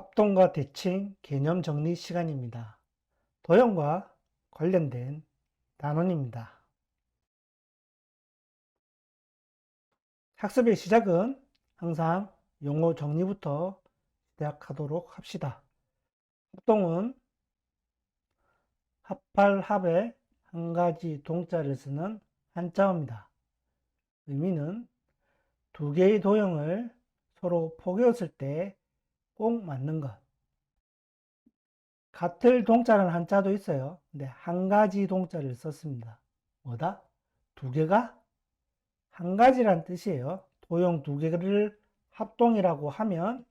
합동과 대칭 개념 정리 시간입니다. 도형과 관련된 단원입니다. 학습의 시작은 항상 용어 정리부터 시작하도록 합시다. 합동은 합할 합에 한 가지 동자를 쓰는 한자어입니다. 의미는 두 개의 도형을 서로 포개었을 때 꼭 맞는 것. 같을 동자라는 한자도 있어요. 근데 한 가지 동자를 썼습니다. 뭐다? 두 개가 한 가지란 뜻이에요. 도형 두 개를 합동이라고 하면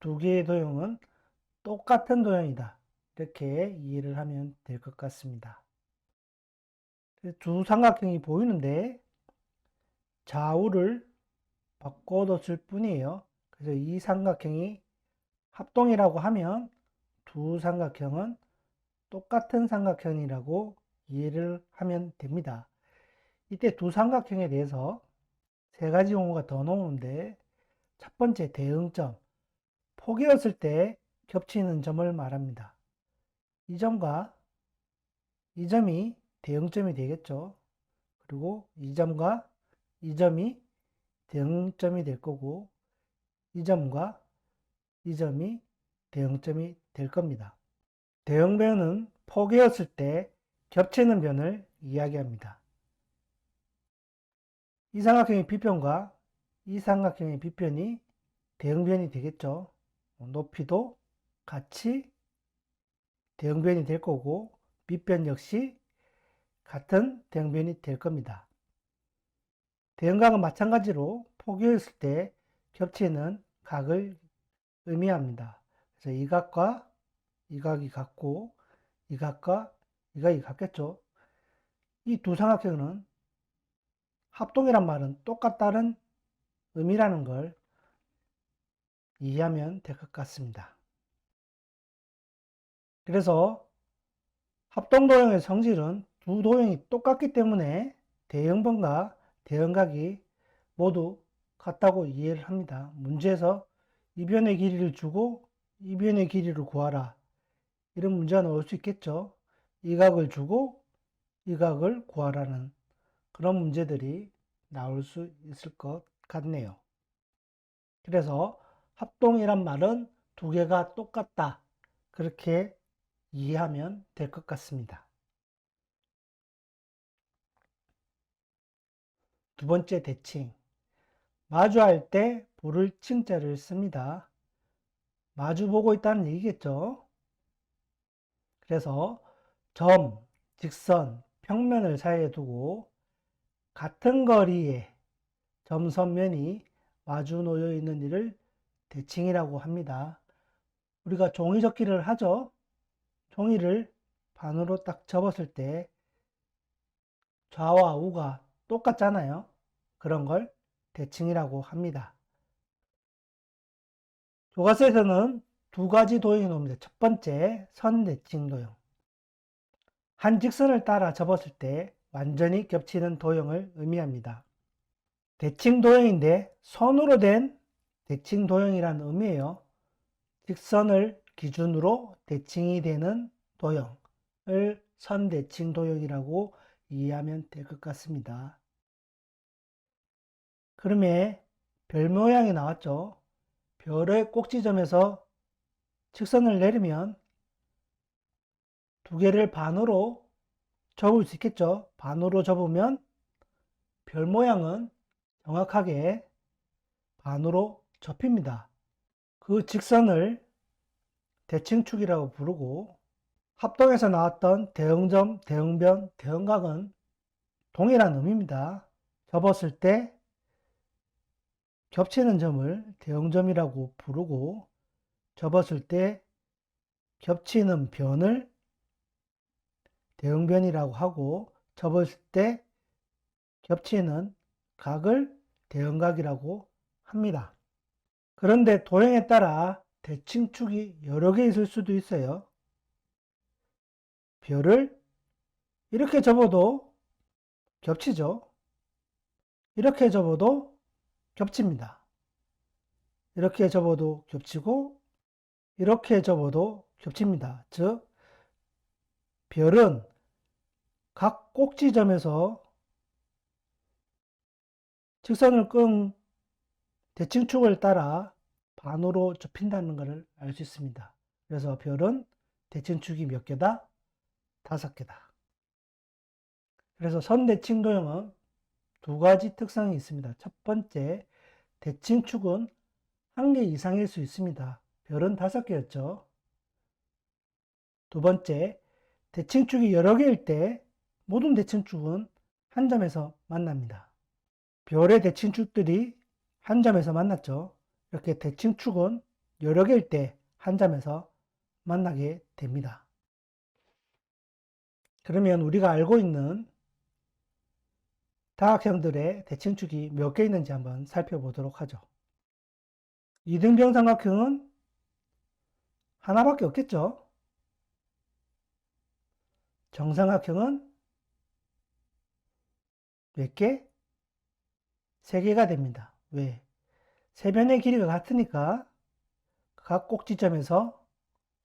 두 개의 도형은 똑같은 도형이다. 이렇게 이해를 하면 될 것 같습니다. 두 삼각형이 보이는데 좌우를 바꿔뒀을 뿐이에요. 그래서 이 삼각형이 합동이라고 하면 두 삼각형은 똑같은 삼각형이라고 이해를 하면 됩니다. 이때 두 삼각형에 대해서 세 가지 용어가 더 나오는데 첫 번째 대응점, 포개었을 때 겹치는 점을 말합니다. 이 점과 이 점이 대응점이 되겠죠. 그리고 이 점과 이 점이 대응점이 될 거고 이 점과 이 점이 대응점이 될 겁니다. 대응변은 포개었을 때 겹치는 변을 이야기합니다. 이 삼각형의 비변과 이 삼각형의 비변이 대응변이 되겠죠. 높이도 같이 대응변이 될 거고 밑변 역시 같은 대응변이 될 겁니다. 대응각은 마찬가지로 포개했을 때 겹치는 각을 의미합니다. 그래서 이 각과 이 각이 같고 이 각과 이 각이 같겠죠. 이 두 삼각형은 합동이란 말은 똑같다는 의미라는 걸 이해하면 될 것 같습니다. 그래서 합동도형의 성질은 두 도형이 똑같기 때문에 대형번과 대형각이 모두 같다고 이해를 합니다. 문제에서 이변의 길이를 주고 이변의 길이를 구하라. 이런 문제가 나올 수 있겠죠. 이 각을 주고 이 각을 구하라는 그런 문제들이 나올 수 있을 것 같네요. 그래서 합동이란 말은 두 개가 똑같다. 그렇게 이해하면 될 것 같습니다. 두 번째 대칭. 마주할 때 부를 칭자를 씁니다. 마주 보고 있다는 얘기겠죠. 그래서 점, 직선, 평면을 사이에 두고 같은 거리에 점선면이 마주 놓여 있는 일을 대칭이라고 합니다. 우리가 종이 접기를 하죠. 종이를 반으로 딱 접었을 때 좌와 우가 똑같잖아요. 그런 걸 대칭이라고 합니다. 교과서에서는 두 가지 도형이 나옵니다. 첫 번째, 선대칭 도형. 한 직선을 따라 접었을 때 완전히 겹치는 도형을 의미합니다. 대칭 도형인데 선으로 된 대칭 도형이라는 의미예요. 직선을 기준으로 대칭이 되는 도형을 선대칭 도형이라고 이해하면 될 것 같습니다. 그럼에 별 모양이 나왔죠. 별의 꼭지점에서 직선을 내리면 두 개를 반으로 접을 수 있겠죠. 반으로 접으면 별 모양은 정확하게 반으로 접힙니다. 그 직선을 대칭축이라고 부르고 합동에서 나왔던 대응점, 대응변, 대응각은 동일한 의미입니다. 접었을 때 겹치는 점을 대응점이라고 부르고 접었을 때 겹치는 변을 대응변이라고 하고 접었을 때 겹치는 각을 대응각이라고 합니다. 그런데 도형에 따라 대칭축이 여러 개 있을 수도 있어요. 별을 이렇게 접어도 겹치죠. 이렇게 접어도 겹칩니다. 이렇게 접어도 겹치고 이렇게 접어도 겹칩니다. 즉, 별은 각 꼭지점에서 직선을 끈 대칭축을 따라 반으로 좁힌다는 것을 알 수 있습니다. 그래서 별은 대칭축이 몇 개다? 다섯 개다. 그래서 선대칭 도형은 두 가지 특성이 있습니다. 첫 번째, 대칭축은 한 개 이상일 수 있습니다. 별은 다섯 개였죠. 두 번째, 대칭축이 여러 개일 때 모든 대칭축은 한 점에서 만납니다. 별의 대칭축들이 한 점에서 만났죠. 이렇게 대칭축은 여러 개일 때 한 점에서 만나게 됩니다. 그러면 우리가 알고 있는 다각형들의 대칭축이 몇 개 있는지 한번 살펴보도록 하죠. 이등병 삼각형은 하나밖에 없겠죠. 정삼각형은 몇 개? 세 개가 됩니다. 왜? 세 변의 길이가 같으니까 각 꼭지점에서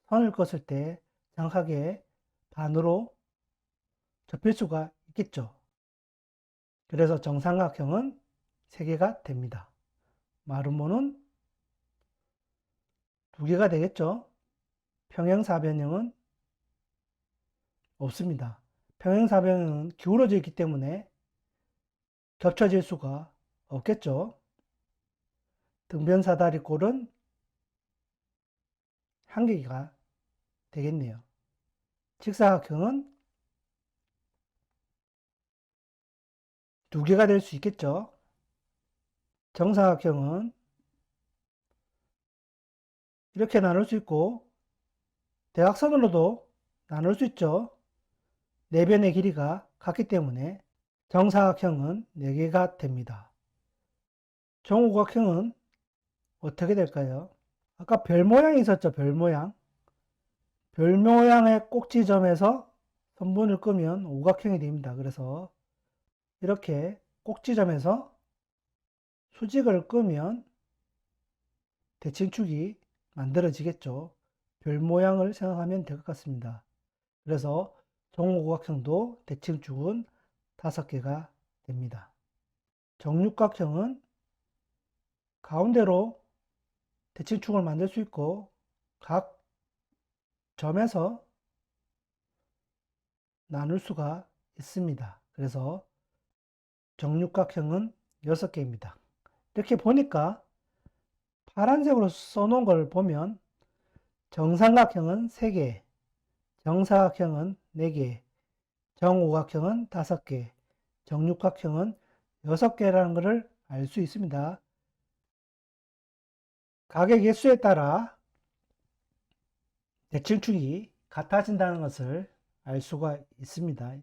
선을 껐을 때 정확하게 반으로 접힐 수가 있겠죠. 그래서 정삼각형은 세 개가 됩니다. 마름모는 두 개가 되겠죠. 평행사변형은 없습니다. 평행사변형은 기울어져 있기 때문에 겹쳐질 수가 없겠죠. 등변사다리꼴은 한 개가 되겠네요. 직사각형은 두 개가 될 수 있겠죠. 정사각형은 이렇게 나눌 수 있고 대각선으로도 나눌 수 있죠. 네 변의 길이가 같기 때문에 정사각형은 4개가 됩니다. 정오각형은 어떻게 될까요? 아까 별 모양이 있었죠, 별 모양. 별 모양의 꼭지점에서 선분을 끄면 오각형이 됩니다. 그래서 이렇게 꼭지점에서 수직을 끄면 대칭축이 만들어지겠죠. 별 모양을 생각하면 될 것 같습니다. 그래서 정오각형도 대칭축은 다섯 개가 됩니다. 정육각형은 가운데로 대칭축을 만들 수 있고 각 점에서 나눌 수가 있습니다. 그래서 정육각형은 6개입니다. 이렇게 보니까 파란색으로 써놓은 걸 보면 정삼각형은 3개, 정사각형은 4개, 정오각형은 5개, 정육각형은 6개라는 것을 알 수 있습니다. 각의 개수에 따라 대칭축이 같아진다는 것을 알 수가 있습니다.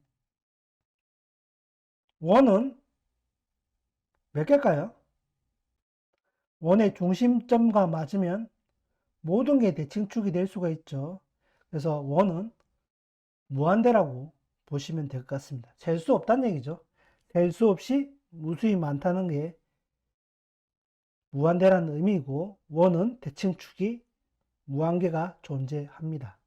원은 몇 개일까요? 원의 중심점과 맞으면 모든 게 대칭축이 될 수가 있죠. 그래서 원은 무한대라고 보시면 될 것 같습니다. 셀 수 없다는 얘기죠. 셀 수 없이 무수히 많다는 게 무한대라는 의미이고 원은 대칭축이 무한개가 존재합니다.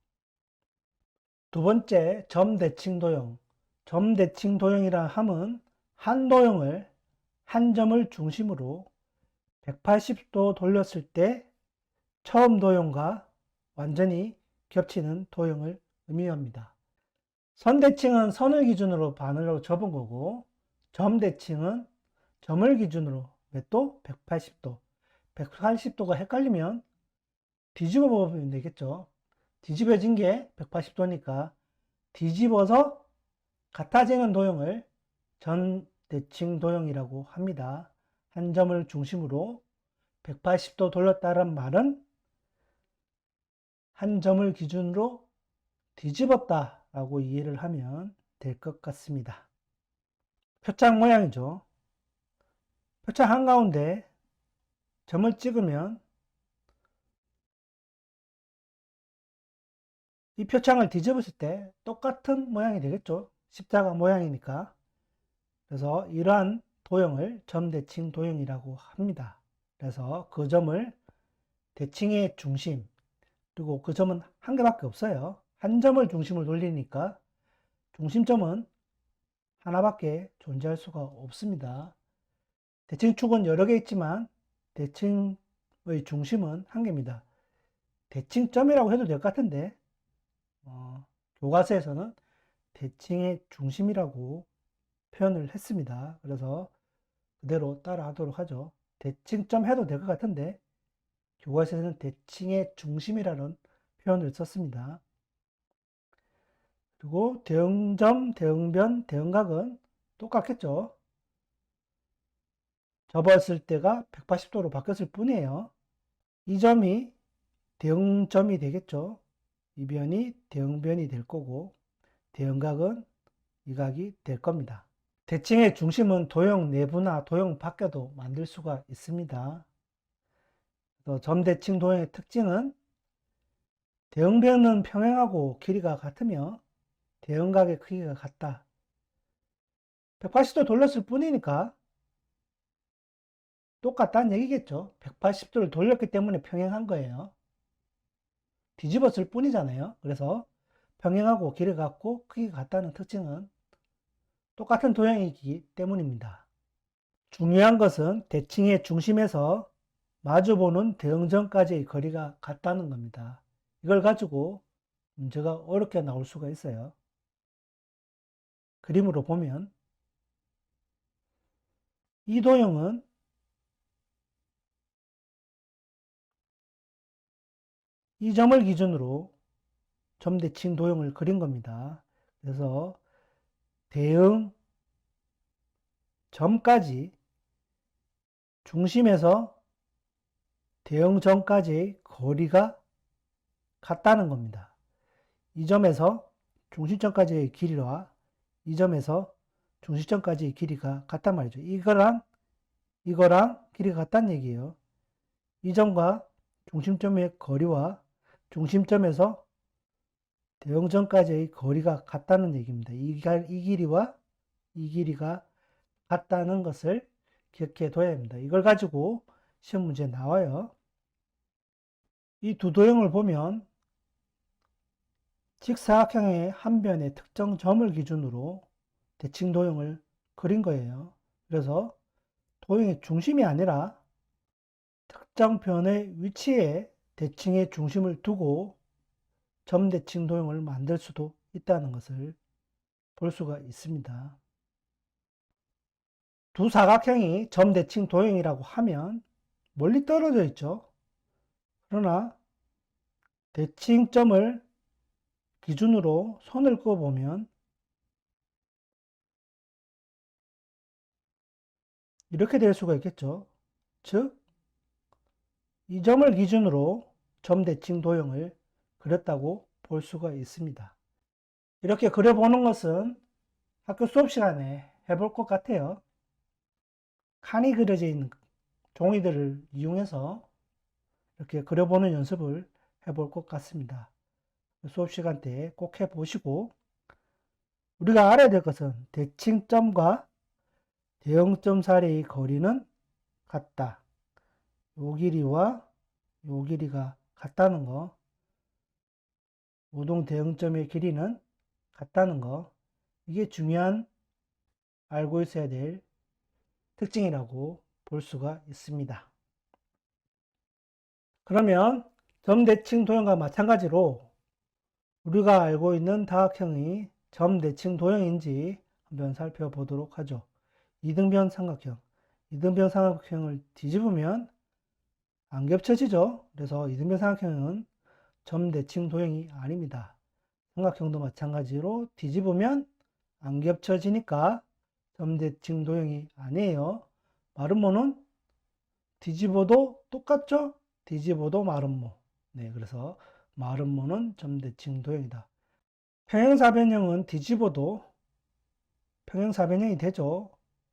두 번째 점대칭 도형. 점대칭 도형이라 함은 한 도형을 한 점을 중심으로 180도 돌렸을 때 처음 도형과 완전히 겹치는 도형을 의미합니다. 선 대칭은 선을 기준으로 반으로 접은 거고 점 대칭은 점을 기준으로 몇 도? 180도. 180도가 헷갈리면 뒤집어 보면 되겠죠. 뒤집어진 게 180도니까 뒤집어서 같아지는 도형을 전 대칭 도형이라고 합니다. 한 점을 중심으로 180도 돌렸다는 말은 한 점을 기준으로 뒤집었다 라고 이해를 하면 될 것 같습니다. 표창 모양이죠. 표창 한가운데 점을 찍으면 이 표창을 뒤집었을 때 똑같은 모양이 되겠죠. 십자가 모양이니까. 그래서 이러한 도형을 점대칭 도형이라고 합니다. 그래서 그 점을 대칭의 중심, 그리고 그 점은 한 개밖에 없어요. 한 점을 중심을 돌리니까 중심점은 하나밖에 존재할 수가 없습니다. 대칭축은 여러 개 있지만 대칭의 중심은 한 개입니다. 대칭점이라고 해도 될 것 같은데 어, 교과서에서는 대칭의 중심이라고 표현을 했습니다. 그래서 그대로 따라 하도록 하죠. 대칭점 해도 될 것 같은데 교과서에서는 대칭의 중심이라는 표현을 썼습니다. 그리고 대응점, 대응변, 대응각은 똑같겠죠. 접었을 때가 180도로 바뀌었을 뿐이에요. 이 점이 대응점이 되겠죠. 이 변이 대응변이 될 거고 대응각은 이 각이 될 겁니다. 대칭의 중심은 도형 내부나 도형 밖에도 만들 수가 있습니다. 점대칭 도형의 특징은 대응변은 평행하고 길이가 같으며 대응각의 크기가 같다. 180도 돌렸을 뿐이니까 똑같다는 얘기겠죠. 180도를 돌렸기 때문에 평행한 거예요. 뒤집었을 뿐이잖아요. 그래서 평행하고 길이가 같고 크기가 같다는 특징은 똑같은 도형이기 때문입니다. 중요한 것은 대칭의 중심에서 마주보는 대응점까지의 거리가 같다는 겁니다. 이걸 가지고 문제가 어렵게 나올 수가 있어요. 그림으로 보면 이 도형은 이 점을 기준으로 점대칭 도형을 그린 겁니다. 그래서 대응 점까지 중심에서 대응 점까지의 거리가 같다는 겁니다. 이 점에서 중심점까지의 길이와 이 점에서 중심점까지의 길이가 같단 말이죠. 이거랑 이거랑 길이가 같다는 얘기예요. 이 점과 중심점의 거리와 중심점에서 대형점까지의 거리가 같다는 얘기입니다. 이, 이 길이와 이 길이가 같다는 것을 기억해 둬야 합니다. 이걸 가지고 시험 문제 나와요. 이 두 도형을 보면 직사각형의 한 변의 특정 점을 기준으로 대칭 도형을 그린 거예요. 그래서 도형의 중심이 아니라 특정 변의 위치에 대칭의 중심을 두고 점대칭 도형을 만들 수도 있다는 것을 볼 수가 있습니다. 두 사각형이 점대칭 도형이라고 하면 멀리 떨어져 있죠. 그러나 대칭점을 기준으로 선을 그어보면 이렇게 될 수가 있겠죠. 즉, 이 점을 기준으로 점대칭 도형을 그렸다고 볼 수가 있습니다. 이렇게 그려보는 것은 학교 수업 시간에 해볼 것 같아요. 칸이 그려져 있는 종이들을 이용해서 이렇게 그려보는 연습을 해볼 것 같습니다. 수업 시간 때 꼭 해보시고 우리가 알아야 될 것은 대칭점과 대형점 사이의 거리는 같다. 요 길이와 요 길이가 같다는 거. 우동 대응점의 길이는 같다는 거. 이게 중요한 알고 있어야 될 특징이라고 볼 수가 있습니다. 그러면 점대칭 도형과 마찬가지로 우리가 알고 있는 다각형이 점대칭 도형인지 한번 살펴보도록 하죠. 이등변 삼각형. 이등변 삼각형을 뒤집으면 안 겹쳐지죠. 그래서 이등변 삼각형은 점대칭 도형이 아닙니다. 삼각형도 마찬가지로 뒤집으면 안 겹쳐지니까 점대칭 도형이 아니에요. 마름모는 뒤집어도 똑같죠? 뒤집어도 마름모. 네, 그래서 마름모는 점대칭 도형이다. 평행사변형은 뒤집어도 평행사변형이 되죠.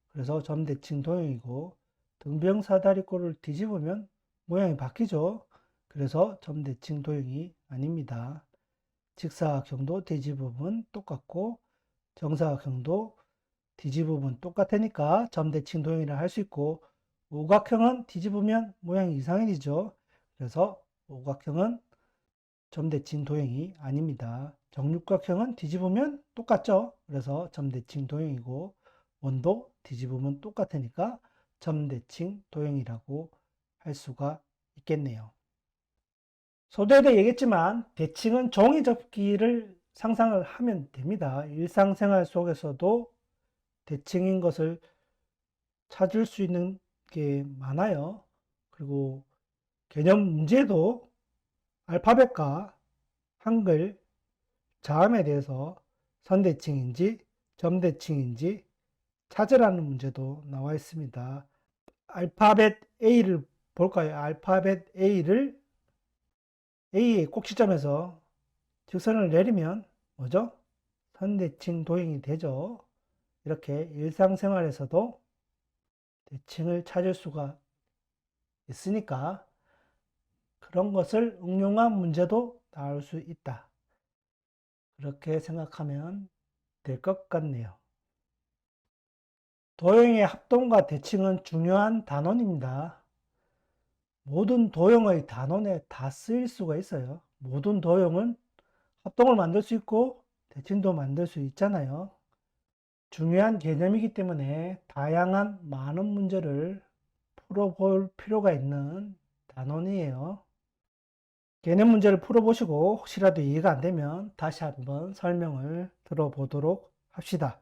그래서 점대칭 도형이고 등병사다리꼴을 뒤집으면 모양이 바뀌죠. 그래서 점대칭 도형이 아닙니다. 직사각형도 뒤집으면 똑같고 정사각형도 뒤집으면 똑같으니까 점대칭 도형이라 할 수 있고 오각형은 뒤집으면 모양이 이상해지죠. 그래서 오각형은 점대칭 도형이 아닙니다. 정육각형은 뒤집으면 똑같죠? 그래서 점대칭 도형이고 원도 뒤집으면 똑같으니까 점대칭 도형이라고 할 수가 있겠네요. 소대도 얘기했지만 대칭은 종이 접기를 상상을 하면 됩니다. 일상생활 속에서도 대칭인 것을 찾을 수 있는 게 많아요. 그리고 개념 문제도 알파벳과 한글 자음에 대해서 선대칭인지 점대칭인지 찾으라는 문제도 나와 있습니다. 알파벳 A를 볼까요? 알파벳 A를 A의 꼭지점에서 직선을 내리면 뭐죠? 선대칭 도형이 되죠. 이렇게 일상생활에서도 대칭을 찾을 수가 있으니까 그런 것을 응용한 문제도 나올 수 있다. 그렇게 생각하면 될 것 같네요. 도형의 합동과 대칭은 중요한 단원입니다. 모든 도형의 단원에 다 쓰일 수가 있어요. 모든 도형은 합동을 만들 수 있고 대칭도 만들 수 있잖아요. 중요한 개념이기 때문에 다양한 많은 문제를 풀어볼 필요가 있는 단원이에요. 개념 문제를 풀어보시고 혹시라도 이해가 안 되면 다시 한번 설명을 들어보도록 합시다.